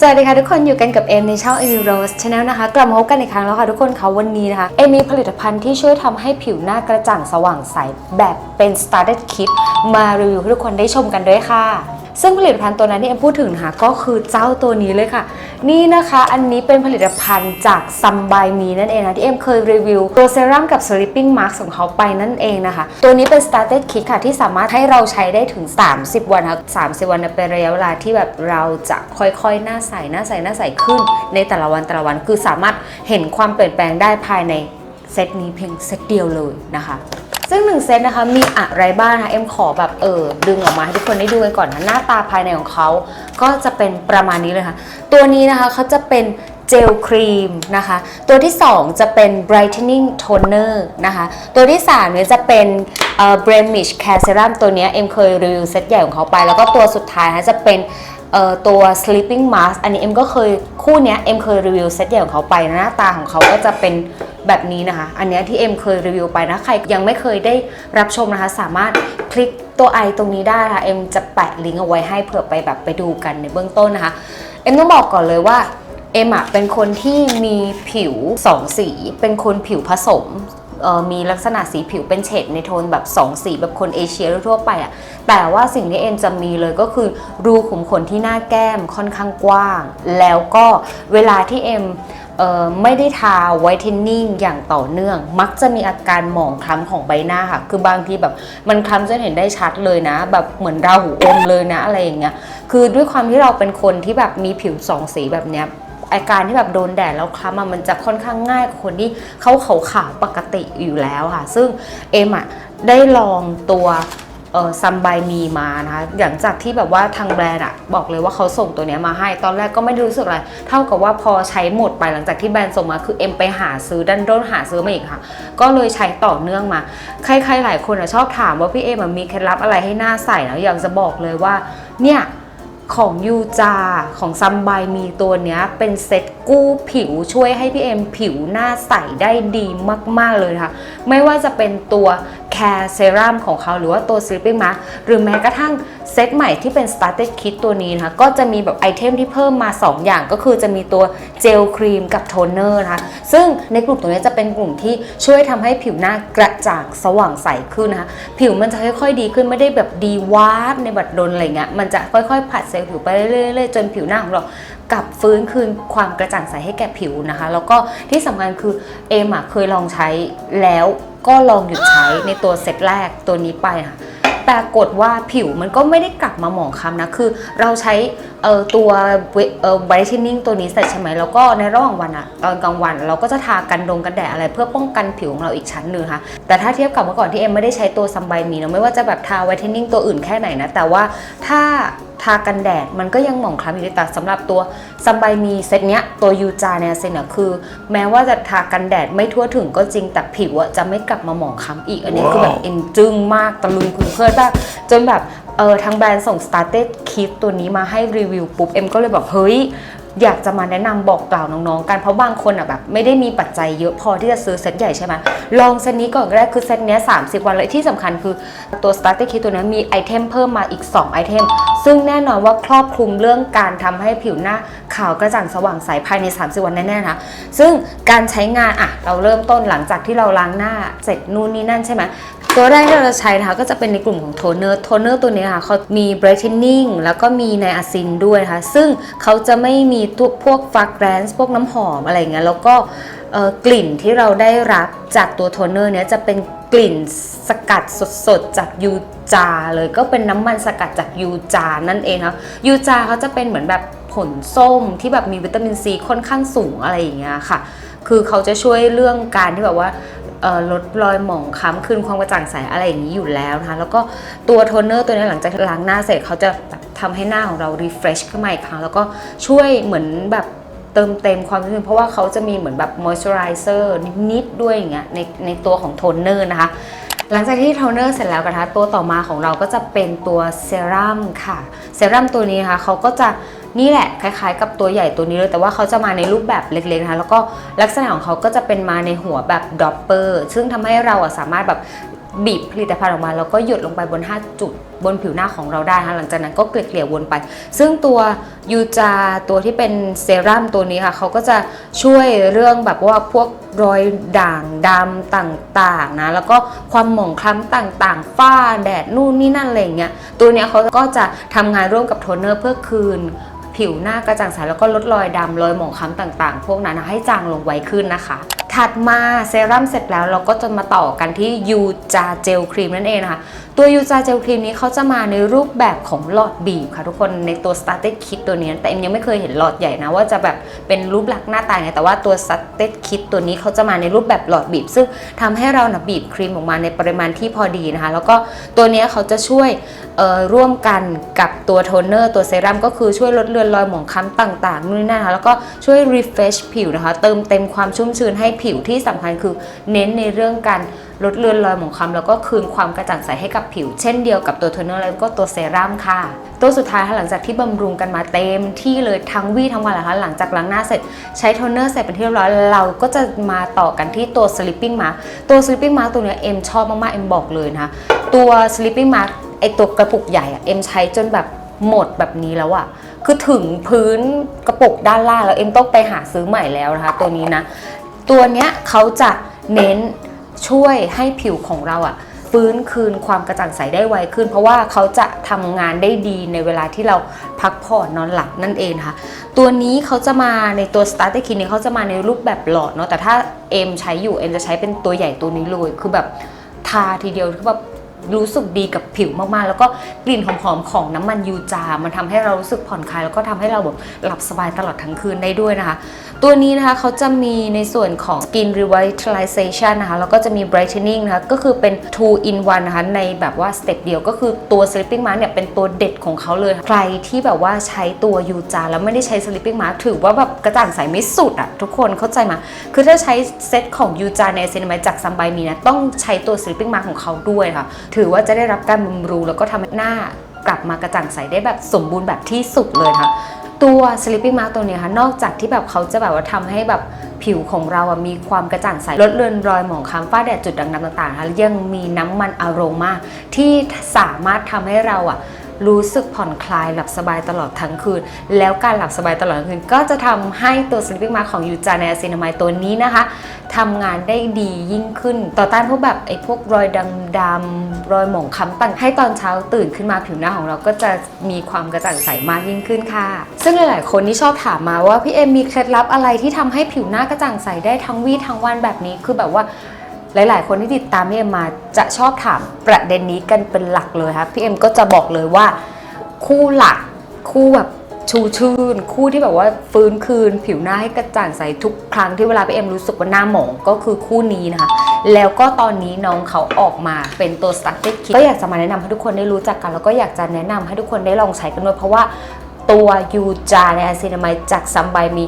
สวัสดีค่ะทุกคนอยู่กันกับเอมในช่อง Amy Rose Channel นะคะ กลับมาพบกันอีกครั้งแล้วค่ะทุกคนคะวันนี้นะคะ เอมมีผลิตภัณฑ์ที่ช่วยทำให้ผิวหน้ากระจ่างสว่างใสแบบเป็น started kit มารีวิวให้ทุกคนได้ชมกันด้วยค่ะ ซึ่งผลิตภัณฑ์ตัวนั้นที่เอ็มพูดถึงนะคะก็คือเจ้าตัวนี้เลยค่ะ นี่นะคะอันนี้เป็นผลิตภัณฑ์จากซัมบายมีนั่นเองนะที่เอ็มเคยรีวิวตัวเซรั่มกับ sleeping mask ของเขาไปนั่นเองนะคะ ตัวนี้เป็น started kit ค่ะที่สามารถให้เราใช้ได้ถึง 30 วันค่ะ30 วันเป็นระยะเวลาที่แบบเราจะค่อยๆหน้าใสหน้าใสหน้าใสขึ้น ในแต่ละวันแต่ละวันคือสามารถเห็นความเปลี่ยนแปลงได้ภายในเซตนี้เพียงเซตเดียวเลยนะคะ ซึ่งหนึ่งเซตนะคะมีอะไรบ้างนะคะเอ็มขอแบบเออดึงออกมาให้ทุกคนได้ดูกันก่อนนะหน้าตาภายในของเขาก็จะเป็นประมาณนี้เลยค่ะ ตัวนี้นะคะเขาจะเป็นเจลครีมนะคะ ตัวที่ 2 จะเป็น brightening toner นะคะ ตัวที่3เนี่ยจะเป็นเอ่อ blemish care serum ตัวนี้เอ็มเคยรีวิวเซตใหญ่ของเขาไป แล้วก็ตัวสุดท้ายนะคะจะเป็น ตัว sleeping mask อันนี้เอ็มก็เคยคู่เนี้ยเอ็มเคยรีวิวเซตใหญ่ของเขาไปหน้าตาของเขาก็จะเป็นแบบนี้นะคะ อันนี้ที่เอ็มเคยรีวิวไปนะ ใครยังไม่เคยได้รับชมนะคะ สามารถคลิกตัวไอตรงนี้ได้ค่ะ เอ็มจะแปะลิงก์เอาไว้ให้เผื่อไปแบบไปดูกันในเบื้องต้นนะคะ เอ็มต้องบอกก่อนเลยว่าเอ็มอะเป็นคนที่มีผิวสองสี เป็นคนผิวผสม มีลักษณะสีผิวเป็นเฉดในโทนแบบสองสีแบบคนเอเชียทั่วไปอะแต่ว่าสิ่งที่เอ็มจะมีเลยก็คือรูขุมขนที่หน้าแก้มค่อนข้างกว้าง แล้วก็เวลาที่เอ็มไม่ได้ทาไวท์เทนนิ่งอย่างต่อเนื่อง มักจะมีอาการหมองคล้ำของใบหน้าค่ะ คือบางทีแบบมันคล้ำจนเห็นได้ชัดเลยนะ แบบเหมือนราหูอมเลยนะอะไรอย่างเงี้ย คือด้วยความที่เราเป็นคนที่แบบมีผิวสองสีแบบเนี้ย อาการที่แบบโดนแดดแล้วคล้ำอะมันจะค่อนข้างง่ายกว่าคนที่เขาขาวขาวๆปกติอยู่แล้วค่ะ ซึ่งเอ็มอะได้ลองตัวซัมบายมีมานะคะหลังจากที่แบบว่าทางแบรนด์อะบอกเลยว่าเขาส่งตัวเนี้ยมาให้ ตอนแรกก็ไม่ได้รู้สึกอะไร เท่ากับว่าพอใช้หมดไปหลังจากที่แบรนด์ส่งมาคือเอ็มไปหาซื้อดันด้นหาซื้อมาอีกค่ะ ก็เลยใช้ต่อเนื่องมา ใครๆหลายคนอะชอบถามว่าพี่เอ็มอะมีเคล็ดลับอะไรให้หน้าใสนะอยากจะบอกเลยว่าเนี่ย ของยูจาของซัมบายมีตัวเนี้ยเป็นเซ็ตกู้ผิวช่วยให้พี่เอ็มผิวหน้าใสได้ดีมาก ๆ เลยค่ะ ไม่ว่าจะเป็นตัวแคร์เซรั่มของเขาหรือว่าตัวซิลปิ้งมาหรือแม้กระทั่ง เซตใหม่ที่เป็น Started Kit ตัวนี้นะคะก็จะมีแบบไอเทมที่เพิ่มมา 2 อย่างก็คือจะมีตัวเจลครีมกับโทนเนอร์นะคะซึ่งในกลุ่มตัวนี้จะเป็นกลุ่มที่ช่วยทำให้ผิวหน้ากระจ่างสว่างใสขึ้นนะคะผิวมันจะค่อยๆ ดีขึ้นไม่ได้แบบดีวาบในบัดดลอะไรเงี้ยมันจะค่อยๆ ผัดเซลล์ผิวไปเรื่อยๆจนผิวหน้าของเรากลับฟื้นคืนความกระจ่างใสให้แก่ผิวนะคะ แล้วก็ที่สำคัญคือเอมอะเคยลองใช้แล้วก็ลองหยุดใช้ในตัวเซตแรกตัวนี้ไปค่ะ ปรากฏว่าผิวมันก็ไม่ได้กลับมาหมองคล้ำนะ คือเราใช้เอ่อตัวเอ่อไบรท์เทนนิ่งตัวนี้เสร็จใช่ไหมแล้วก็ในระหว่างวันอะตอนกลางวัน เราก็จะทากันดงกันแดดอะไร เพื่อป้องกันผิวของเราอีกชั้นหนึ่งค่ะ แต่ถ้าเทียบกับเมื่อก่อนที่เอ็มไม่ได้ใช้ตัวซัมไบมีเนาะไม่ว่าจะแบบทาไวท์เทนนิ่งตัวอื่นแค่ไหนนะ แต่ว่าถ้า ทากันแดดมันก็ยังหมองคล้ำอยู่ดีแต่สำหรับตัวซัมไบมีเซตเนี้ยตัวยูจาเนี่ยเซนเนี่ยคือ แม้ว่าจะทากันแดดไม่ทั่วถึงก็จริงแต่ผิวอะจะไม่กลับมาหมองคล้ำอีก อันนี้คือแบบเอ็นจึ้งมากตะลุยคุณเพื่อนมากจนแบบเออทางแบรนด์ส่ง started kit ตัวนี้มาให้รีวิวปุ๊บ เอ็มก็เลยแบบเฮ้ย อยากจะมาแนะนำบอกกล่าวน้องๆกันเพราะบางคนอะแบบไม่ได้มีปัจจัยเยอะพอที่จะซื้อเซตใหญ่ใช่ไหมลองเซตนี้ก่อนก็ได้คือเซตเนี้ย30วันเลยที่สำคัญคือตัว starter kit ตัวนี้มีไอเทมเพิ่มมาอีก 2 ไอเทม ซึ่งแน่นอนว่าครอบคลุมเรื่องการทำให้ผิวหน้าขาวกระจ่างสว่างใสภายใน 30 วันแน่ๆนะซึ่งการใช้งานอะเราเริ่มต้นหลังจากที่เราล้างหน้าเสร็จนู่นนี่นั่นใช่ไหมตัวแรกที่เราจะใช้นะคะก็จะเป็นในกลุ่มของโทนเนอร์ โทนเนอร์ตัวนี้ค่ะเขามี brightening แล้วก็มีไนอาซินด้วยนะคะ ซึ่งเขาจะไม่มีตัวพวกฟาแรนซ์พวกน้ำหอมอะไรเงี้ยแล้วก็กลิ่นที่เราได้รับจากตัวโทนเนอร์เนี้ยจะเป็นกลิ่นสกัดสดๆจากยูจาเลยก็เป็นน้ำมันสกัดจากยูจานั่นเองค่ะยูจาเขาจะเป็นเหมือนแบบผลส้มที่แบบมีวิตามินซีค่อนข้างสูงอะไรอย่างเงี้ยค่ะ คือเขาจะช่วยเรื่องการที่แบบว่าลดรอยหมองคล้ำคืนความกระจ่างใสอะไรอย่างนี้อยู่แล้วนะคะแล้วก็ตัวโทนเนอร์ตัวนี้หลังจากล้างหน้าเสร็จเขาจะ ทำให้หน้าของเรา refresh ขึ้นมาอีกครั้ง แล้วก็ช่วยเหมือนแบบเติมเต็มความรู้สึกเพราะว่าเขาจะมีเหมือนแบบ moisturizer นิดๆด้วยอย่างเงี้ยในในตัวของโทนเนอร์นะคะหลังจากที่โทนเนอร์เสร็จแล้วนะคะตัวต่อมาของเราก็จะเป็นตัวเซรั่มค่ะเซรั่มตัวนี้นะคะเขาก็จะนี่แหละคล้ายๆ กับตัวใหญ่ตัวนี้เลย แต่ว่าเขาจะมาในรูปแบบเล็กๆนะคะแล้วก็ลักษณะของเขาก็จะเป็นมาในหัวแบบดอปเปอร์ซึ่งทำให้เราสามารถแบบ บีบผลิตภัณฑ์ออกมาแล้วก็หยดลงไปบน 5 จุด บนผิวหน้าของเราได้นะคะหลังจากนั้นก็เกลี่ยๆวนไป ซึ่งตัวยูจาตัวที่เป็นเซรั่มตัวนี้ค่ะเขาก็จะช่วยเรื่องแบบว่าพวกรอยด่างดำต่างๆนะแล้วก็ความหมองคล้ำต่างๆ ฝ้าแดดนู่นนี่นั่นอะไรเงี้ยตัวนี้เขาก็จะทำงานร่วมกับโทนเนอร์เพื่อคืนผิวหน้ากระจ่างใสแล้วก็ลดรอยดำรอยหมองคล้ำต่างๆ พวกนั้นนะให้จางลงไวขึ้นนะคะ ถัดมาเซรั่มเสร็จแล้วเราก็จะมาต่อกันที่ยูจาเจลครีมนั่นเองนะคะ ตัวยูจาเจลครีมนี้เขาจะมาในรูปแบบของหลอดบีบค่ะทุกคนในตัว Started Kit ตัวนี้ แต่เอ็มยังไม่เคยเห็นหลอดใหญ่นะว่าจะแบบเป็นรูปลักษณ์หน้าตาไงแต่ว่าตัว Started Kit ตัวนี้เขาจะมาในรูปแบบหลอดบีบ ซึ่งทำให้เรานะบีบครีมออกมาในปริมาณที่พอดีนะคะ แล้วก็ตัวนี้เขาจะช่วยร่วมกันกับตัวโทนเนอร์ตัวเซรั่มก็คือช่วยลดเลือนรอยหมองคล้ำต่างๆนู่นนี่นั่นนะคะแล้วก็ช่วย refresh ผิวนะคะ เติมเต็มความชุ่มชื้นให้ผิวิวที่สำคัญคือเน้นในเรื่องการลดเลือนรอยหมองคล้ำแล้วก็คืนความกระจ่างใสให้กับผิว เช่นเดียวกับตัวโทนเนอร์แล้วก็ตัวเซรั่มค่ะ ตัวสุดท้ายหลังจากที่บำรุงกันมาเต็มที่เลยทั้งวี่ทั้งวันแหละคะหลังจากล้างหน้าเสร็จใช้โทนเนอร์เสร็จเป็นที่เรียบร้อยเราก็จะมาต่อกันที่ตัว sleeping mask ตัว sleeping mask ตัวเนี้ยเอ็มชอบมากๆเอ็มบอกเลยนะคะตัว sleeping mask ไอตัวกระปุกใหญ่อะเอ็มใช้จนแบบหมดแบบนี้แล้วอะคือถึงพื้นกระปุกด้านล่างแล้วเอ็มต้องไปหาซื้อใหม่แล้วนะคะตัวนี้นะ ตัวเนี้ยเขาจะเน้นช่วยให้ผิวของเราอะฟื้นคืนความกระจ่างใสได้ไวขึ้น เพราะว่าเขาจะทำงานได้ดีในเวลาที่เราพักผ่อนนอนหลับนั่นเองค่ะ ตัวนี้เขาจะมาในตัว Starter Kit นี้เขาจะมาในรูปแบบหลอดเนาะแต่ถ้าเอ็มใช้อยู่เอ็มจะใช้เป็นตัวใหญ่ตัวนี้เลยคือแบบทาทีเดียวคือแบบ รู้สึกดีกับผิวมากๆ แล้วก็กลิ่นหอมๆของน้ำมันยูจา มันทำให้เรารู้สึกผ่อนคลาย แล้วก็ทำให้เราแบบหลับสบายตลอดทั้งคืนได้ด้วยนะคะ ตัวนี้นะคะเขาจะมีในส่วนของ skin revitalization นะคะ แล้วก็จะมี brightening นะคะ ก็คือเป็น two in one นะคะ ในแบบว่าสเต็ปเดียวก็คือตัว sleeping mask เนี่ยเป็นตัวเด็ดของเขาเลย ใครที่แบบว่าใช้ตัวยูจา แล้วไม่ได้ใช้ sleeping mask ถือว่าแบบกระจ่างใสไม่สุดอะทุกคนเข้าใจมา คือถ้าใช้เซตของยูจาในเซน m มจากซัมบายมีนะต้องใช้ตัว sleeping mask ของเขาด้วยค่ะถือว่าจะได้รับการบำรุงแล้วก็ทำให้หน้ากลับมากระจ่างใสได้แบบสมบูรณ์แบบที่สุดเลยค่ะ ตัว sleeping mask ตัวนี้ค่ะนอกจากที่แบบเขาจะแบบว่าทำให้แบบผิวของเราอะมีความกระจ่างใสลดเลือนรอยหมองคล้ำฝ้าแดดจุดด่างดำต่างๆนะคะยังมีน้ำมันอโรมาที่สามารถทำให้เราอะ รู้สึกผ่อนคลายหลับสบายตลอดทั้งคืน แล้วการหลับสบายตลอดทั้งคืน ก็จะทำให้ตัว sleeping mask ของยูจาในอะซินามายตัวนี้นะคะทำงานได้ดียิ่งขึ้น ต่อต้านพวกแบบไอ้พวกรอยดำดำรอยหมองคล้ำต่างให้ตอนเช้าตื่นขึ้นมาผิวหน้าของเราก็จะมีความกระจ่างใสมากยิ่งขึ้นค่ะ ซึ่งหลาย ๆ คนที่ชอบถามมาว่าพี่เอ็มมีเคล็ดลับอะไรที่ทำให้ผิวหน้ากระจ่างใสได้ทั้งวี่ทั้งวันแบบนี้คือแบบว่า หลาย ๆ คนที่ติดตามพี่เอ็มมาจะชอบถามประเด็นนี้กันเป็นหลักเลยครับพี่เอ็มก็จะบอกเลยว่า คู่หลักคู่แบบชูชื่น คู่ที่แบบว่าฟื้นคืน ผิวหน้าให้กระจ่างใสทุกครั้งที่เวลาพี่เอ็มรู้สึกว่าหน้าหมองก็คือคู่นี้นะคะ แล้วก็ตอนนี้น้องเขาออกมาเป็นตัว Started Kit ก็อยากจะมาแนะนำให้ทุกคนได้รู้จักกัน แล้วก็อยากจะแนะนำให้ทุกคนได้ลองใช้กันด้วยเพราะว่าตัวยูจาในอะซินามายจากซัมบายมี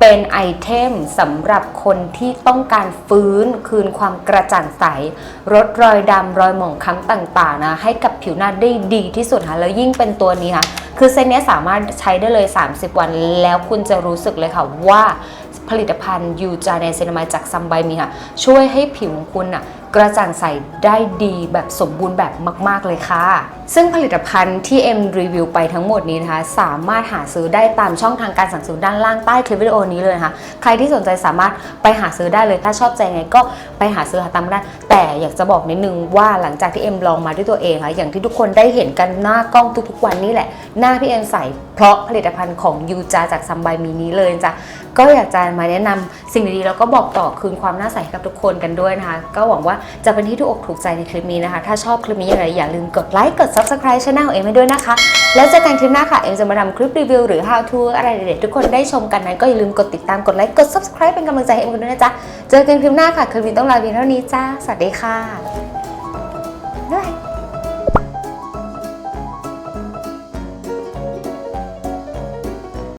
เป็นไอเทมสำหรับคนที่ต้องการฟื้นคืนความกระจ่างใสลดรอยดำรอยหมองคล้ำต่างๆนะให้กับผิวหน้าได้ดีที่สุดค่ะแล้วยิ่งเป็นตัวนี้ค่ะ คือเซตเนี้สามารถใช้ได้เลย 30 วัน แล้วคุณจะรู้สึกเลยค่ะว่าผลิตภัณฑ์ยูจาเนเซนามายจากซัมบายมีค่ะ ช่วยให้ผิวของคุณน่ะกระจ่างใสได้ดีแบบสมบูรณ์แบบมาก ๆ เลยค่ะ ซึ่งผลิตภัณฑ์ที่เอ็มรีวิวไปทั้งหมดนี้นะคะ สามารถหาซื้อได้ตามช่องทางการสั่งซื้อด้านล่างใต้คลิปวิดีโอนี้เลยนะคะใครที่สนใจสามารถไปหาซื้อได้เลยถ้าชอบใจไงก็ไปหาซื้อหาตามได้แต่อยากจะบอกนิดนึงว่าหลังจากที่เอ็มลองมาด้วยตัวเองค่ะอย่างที่ทุกคนได้เห็นกันหน้ากล้องทุกๆ วันนี้แหละ หน้าพี่เอ็มใสเพราะผลิตภัณฑ์ของยูจาจากซัมบายมีนี้เลยจ้ะก็อยากจะมาแนะนำสิ่งดีๆแล้วก็บอกต่อคืนความน่าใสให้กับทุกคนกันด้วยนะคะ ก็หวังว่าจะเป็นที่ถูกอกถูกใจในคลิปนี้นะคะ ถ้าชอบคลิปนี้ยังไงอย่าลืมกดไลค์กด subscribe ช่องของเอ็มให้ด้วยนะคะ แล้วเจอกันคลิปหน้าค่ะ เอ็มจะมาทำคลิปรีวิวหรือ how to อะไรเด็ดๆทุกคนได้ชมกันนั้นก็อย่าลืมกดติดตามกดไลค์กด subscribe เป็นกำลังใจให้เอ็มกันด้วยนะจ๊ะเจอกันคลิปหน้าค่ะคลิปนี้ต้องลาเพียงเท่านี้จ้าสวัสดีค่ะบ๊ายบาย